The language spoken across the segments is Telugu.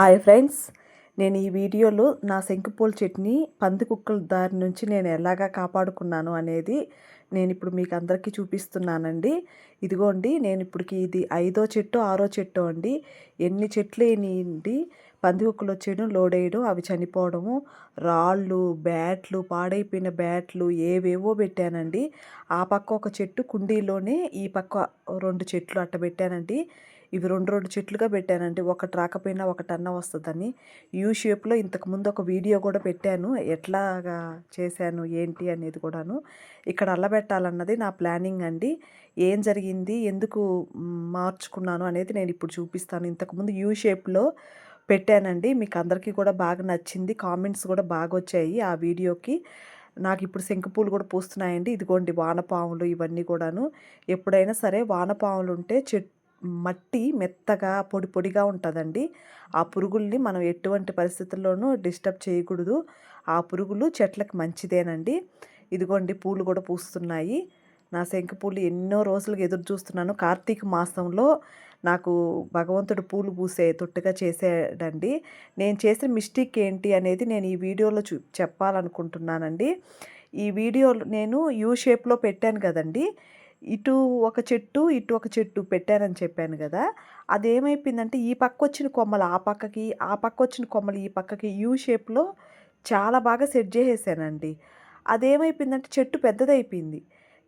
హాయ్ ఫ్రెండ్స్ నేను ఈ వీడియోలో నా శంకుపూల చెట్టుని పంది కుక్కల దారి నుంచి నేను ఎలాగా కాపాడుకున్నాను అనేది నేను ఇప్పుడు మీకు అందరికీ చూపిస్తున్నానండి. ఇదిగోండి నేను ఇప్పటికి ఇది ఐదో చెట్టు ఆరో చెట్టు అండి. ఎన్ని చెట్లు ఏంటి పంది కుక్కలు వచ్చేయడం లోడ్ వేయడం అవి చనిపోవడము రాళ్ళు బ్యాట్లు పాడైపోయిన బ్యాట్లు ఏవేవో పెట్టానండి. ఆ పక్క ఒక చెట్టు కుండీలోనే ఈ పక్క రెండు చెట్లు అట్ట పెట్టానండి. ఇవి రెండు రెండు చెట్లుగా పెట్టానండి. ఒకటి రాకపోయినా ఒకటి అన్న వస్తుందని. యూ షేప్లో ఇంతకుముందు ఒక వీడియో కూడా పెట్టాను. ఎట్లాగా చేశాను ఏంటి అనేది కూడాను. ఇక్కడ అల్లబెట్టాలన్నది నా ప్లానింగ్ అండి. ఏం జరిగింది ఎందుకు మార్చుకున్నాను అనేది నేను ఇప్పుడు చూపిస్తాను. ఇంతకుముందు యూ షేప్లో పెట్టానండి. మీకు అందరికీ కూడా బాగా నచ్చింది. కామెంట్స్ కూడా బాగా వచ్చాయి ఆ వీడియోకి. నాకు ఇప్పుడు శంకుపూలు కూడా పూస్తున్నాయండి. ఇదిగోండి వానపాములు ఇవన్నీ కూడాను. ఎప్పుడైనా సరే వానపాములు ఉంటే చెట్టు మట్టి మెత్తగా పొడి పొడిగా ఉంటుందండి. ఆ పురుగుల్ని మనం ఎటువంటి పరిస్థితుల్లోనూ డిస్టర్బ్ చేయకూడదు. ఆ పురుగులు చెట్లకు మంచిదేనండి. ఇదిగోండి పూలు కూడా పూస్తున్నాయి. నా శంఖ పూలు ఎన్నో రోజులుగా ఎదురు చూస్తున్నాను. కార్తీక మాసంలో నాకు భగవంతుడు పూలు పూసే తొట్టుగా చేసాడండి. నేను చేసిన మిస్టేక్ ఏంటి అనేది నేను ఈ వీడియోలో చూ చెప్పాలనుకుంటున్నానండి. ఈ వీడియో నేను యూ షేప్లో పెట్టాను కదండి. ఇటు ఒక చెట్టు ఇటు ఒక చెట్టు పెట్టానని చెప్పాను కదా. అదేమైపోయిందంటే ఈ పక్క వచ్చిన కొమ్మలు ఆ పక్కకి ఆ పక్క వచ్చిన కొమ్మలు ఈ పక్కకి యూ షేప్లో చాలా బాగా సెట్ చేసేసానండి. అదేమైపోయిందంటే చెట్టు పెద్దదైపోయింది.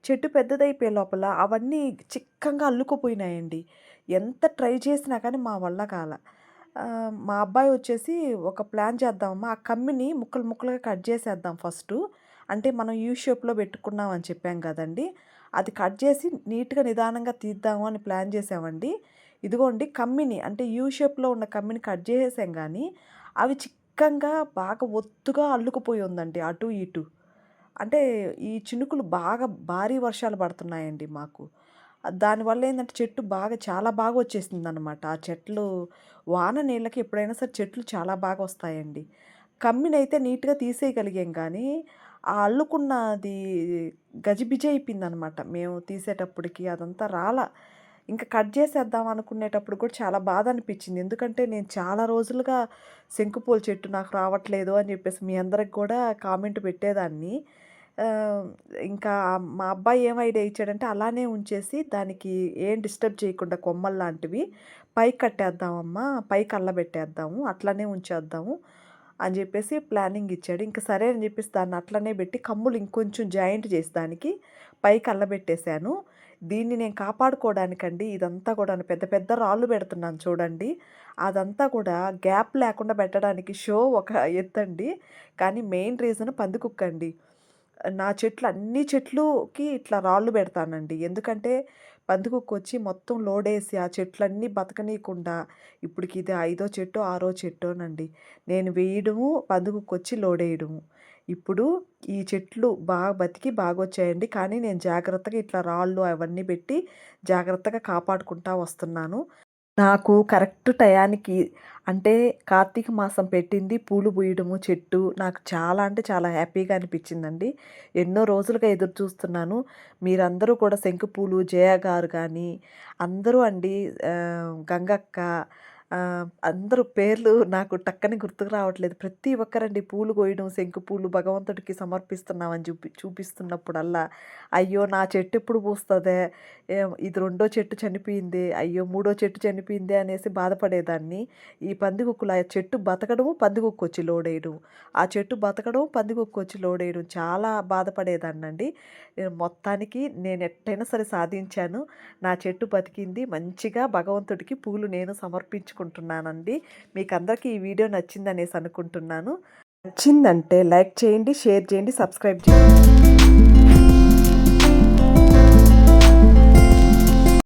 చెట్టు పెద్దదైపోయే లోపల అవన్నీ చిక్కంగా అల్లుకుపోయినాయండి. ఎంత ట్రై చేసినా కానీ మా వల్ల కాల. మా అబ్బాయి వచ్చేసి ఒక ప్లాన్ చేద్దామమ్మా ఆ కమ్మిని ముక్కలు ముక్కలుగా కట్ చేసేద్దాం ఫస్ట్. అంటే మనం యూ షేప్లో పెట్టుకున్నాం అని చెప్పాం కదండి. అది కట్ చేసి నీట్గా నిదానంగా తీద్దాము అని ప్లాన్ చేసామండి. ఇదిగోండి కమ్మిని అంటే యూ షేప్లో ఉన్న కమ్మిని కట్ చేసేసాం కానీ అవి చిక్కంగా బాగా ఒత్తుగా అల్లుకుపోయి ఉందండి అటు ఇటు. అంటే ఈ చినుకులు బాగా భారీ వర్షాలు పడుతున్నాయండి మాకు. దానివల్ల ఏంటంటే చెట్టు బాగా చాలా బాగా వచ్చేసింది అనమాట ఆ చెట్లు వాన నీళ్ళకి ఎప్పుడైనా సరే చెట్లు చాలా బాగా వస్తాయండి. కమ్మినైతే నీట్గా తీసేయగలిగాం కానీ ఆ అల్లుకున్నది గజిబిజి అయిపోయింది అనమాట మేము తీసేటప్పటికి అదంతా రాల. ఇంకా కట్ చేసేద్దాం అనుకునేటప్పుడు కూడా చాలా బాధ అనిపించింది. ఎందుకంటే నేను చాలా రోజులుగా శంకుపూల చెట్టు నాకు రావట్లేదు అని చెప్పేసి మీ అందరికి కూడా కామెంట్ పెట్టేదాన్ని. ఇంకా మా అబ్బాయి ఏం ఐడియా ఇచ్చాడంటే అలానే ఉంచేసి దానికి ఏం డిస్టర్బ్ చేయకుండా కొమ్మలు లాంటివి పైకి కట్టేద్దామమ్మా పైకి అల్లబెట్టేద్దాము అట్లానే ఉంచేద్దాము. అని చెప్పేసి ప్లానింగ్ ఇచ్చాడు. ఇంకా సరే అని చెప్పేసి దాన్ని అట్లనే పెట్టి కమ్ములు ఇంకొంచెం జాయింట్ చేసి దానికి పైకి అల్లబెట్టేశాను. దీన్ని నేను కాపాడుకోవడానికండి ఇదంతా కూడా పెద్ద పెద్ద రాళ్ళు పెడుతున్నాను చూడండి. అదంతా కూడా గ్యాప్ లేకుండా పెట్టడానికి షో ఒక ఎత్తండి. కానీ మెయిన్ రీజన్ పందికుక్కండి నా చెట్లు అన్ని చెట్లుకి ఇట్లా రాళ్ళు పెడతానండి. ఎందుకంటే పందికొక్కు వచ్చి మొత్తం లోడేసి ఆ చెట్లన్నీ బతకనీయకుండా ఇప్పటికి ఇది ఐదో చెట్టు ఆరో చెట్టునండి. నేను వేయడము పందికొక్కు వచ్చి లోడేయడము. ఇప్పుడు ఈ చెట్లు బాగా బతికి బాగా వచ్చాయండి కానీ నేను జాగ్రత్తగా ఇట్లా రాళ్ళు అవన్నీ పెట్టి జాగ్రత్తగా కాపాడుకుంటా వస్తున్నాను. నాకు కరెక్ట్ టయానికి అంటే కార్తీక మాసం పెట్టింది పూలు పూయడము చెట్టు నాకు చాలా అంటే చాలా హ్యాపీగా అనిపించిందండి. ఎన్నో రోజులుగా ఎదురు చూస్తున్నాను. మీరందరూ కూడా శంకుపూలు జయ గారు కానీ అందరూ అండి గంగక్క అందరూ పేర్లు నాకు టక్కని గుర్తుకు రావట్లేదు. ప్రతి ఒక్కరండి పూలు కోయడం శంకు పూలు భగవంతుడికి సమర్పిస్తున్నామని చూపి చూపిస్తున్నప్పుడల్లా అయ్యో నా చెట్టు ఎప్పుడు పూస్తుందే? ఇది రెండో చెట్టు చనిపోయింది? అయ్యో మూడో చెట్టు చనిపోయింది అనేసి బాధపడేదాన్ని. ఈ పందికొక్కులు ఆ చెట్టు బతకడము పందికొక్కు వచ్చి లోడేయడం. ఆ చెట్టు బతకడం పందికొక్కు వచ్చి లోడేయడం చాలా బాధపడేదాన్ని అండి మొత్తానికి నేను ఎట్టయినా సరే సాధించాను. నా చెట్టు బతికింది మంచిగా భగవంతుడికి పూలు నేను సమర్పించుకున్నాను. అనుకుంటున్నానండి. మీకు అందరికీ ఈ వీడియో నచ్చిందనేసి అనుకుంటున్నాను. నచ్చిందంటే లైక్ చేయండి షేర్ చేయండి సబ్స్క్రైబ్ చేయండి.